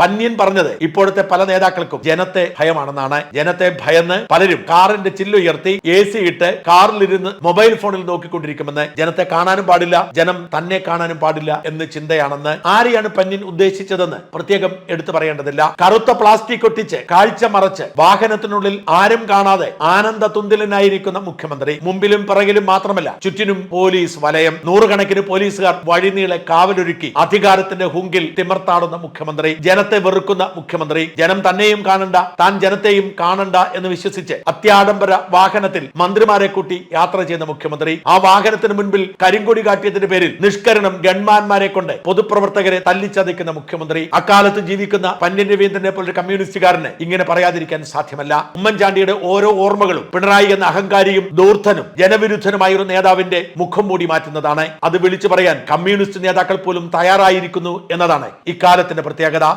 പന്യൻ പറഞ്ഞത് ഇപ്പോഴത്തെ പല നേതാക്കൾക്കും ജനത്തെ ഭയമാണെന്നാണ്. ജനത്തെ ഭയന്ന് പലരും കാറിന്റെ ചില്ലുയർത്തി എ സി ഇട്ട് കാറിലിരുന്ന് മൊബൈൽ ഫോണിൽ നോക്കിക്കൊണ്ടിരിക്കുമെന്ന് ജനത്തെ കാണാനും പാടില്ല ജനം തന്നെ കാണാനും പാടില്ല എന്ന് ചിന്തയാണെന്ന് ആരെയാണ് പന്യൻ ഉദ്ദേശിച്ചതെന്ന് പ്രത്യേകം എടുത്തു പറയേണ്ടതില്ല. കറുത്ത പ്ലാസ്റ്റിക് ഒട്ടിച്ച് കാഴ്ച മറച്ച് വാഹനത്തിനുള്ളിൽ ആരും കാണാതെ ആനന്ദ തുന്തിലനായിരിക്കുന്ന മുഖ്യമന്ത്രി. മുമ്പിലും പിറകിലും മാത്രമല്ല ചുറ്റിനും പോലീസ് വലയം. നൂറുകണക്കിന് പോലീസുകാർ വഴിനീളെ കാവലൊരുക്കി അധികാരത്തിന്റെ ഹുങ്കിൽ തിമർത്താടുന്ന മുഖ്യമന്ത്രി. ജനത്തെ വെറുക്കുന്ന മുഖ്യമന്ത്രി. ജനം തന്നെയും കാണണ്ട താൻ ജനത്തെയും കാണണ്ട എന്ന് വിശ്വസിച്ച് അത്യാഡംബര വാഹനത്തിൽ മന്ത്രിമാരെ കൂട്ടി യാത്ര ചെയ്യുന്ന മുഖ്യമന്ത്രി. ആ വാഹനത്തിന് മുൻപിൽ കരിങ്കൊടി കാട്ടിയതിന്റെ പേരിൽ നിഷ്കരണം ഗൺമാന്മാരെ കൊണ്ട് പൊതുപ്രവർത്തകരെ തല്ലിച്ചതയ്ക്കുന്ന മുഖ്യമന്ത്രി. അക്കാലത്ത് ജീവിക്കുന്ന പന്യൻ രവീന്ദ്രനെ പോലൊരു കമ്മ്യൂണിസ്റ്റുകാരന് ഇങ്ങനെ പറയാതിരിക്കാൻ സാധ്യമല്ല. ഉമ്മൻചാണ്ടിയുടെ ഓരോ ഓർമ്മകളും പിണറായി എന്ന അഹങ്കാരിയും ദൂർത്തനും ജനവിരുദ്ധനുമായ ഒരു നേതാവിന്റെ മുഖം മൂടി മാറ്റുന്നതാണ്. അത് വിളിച്ചു പറയാൻ കമ്മ്യൂണിസ്റ്റ് നേതാക്കൾ പോലും തയ്യാറായിരിക്കുന്നു എന്നതാണ് ഇക്കാലത്തിന്റെ പ്രത്യേകത.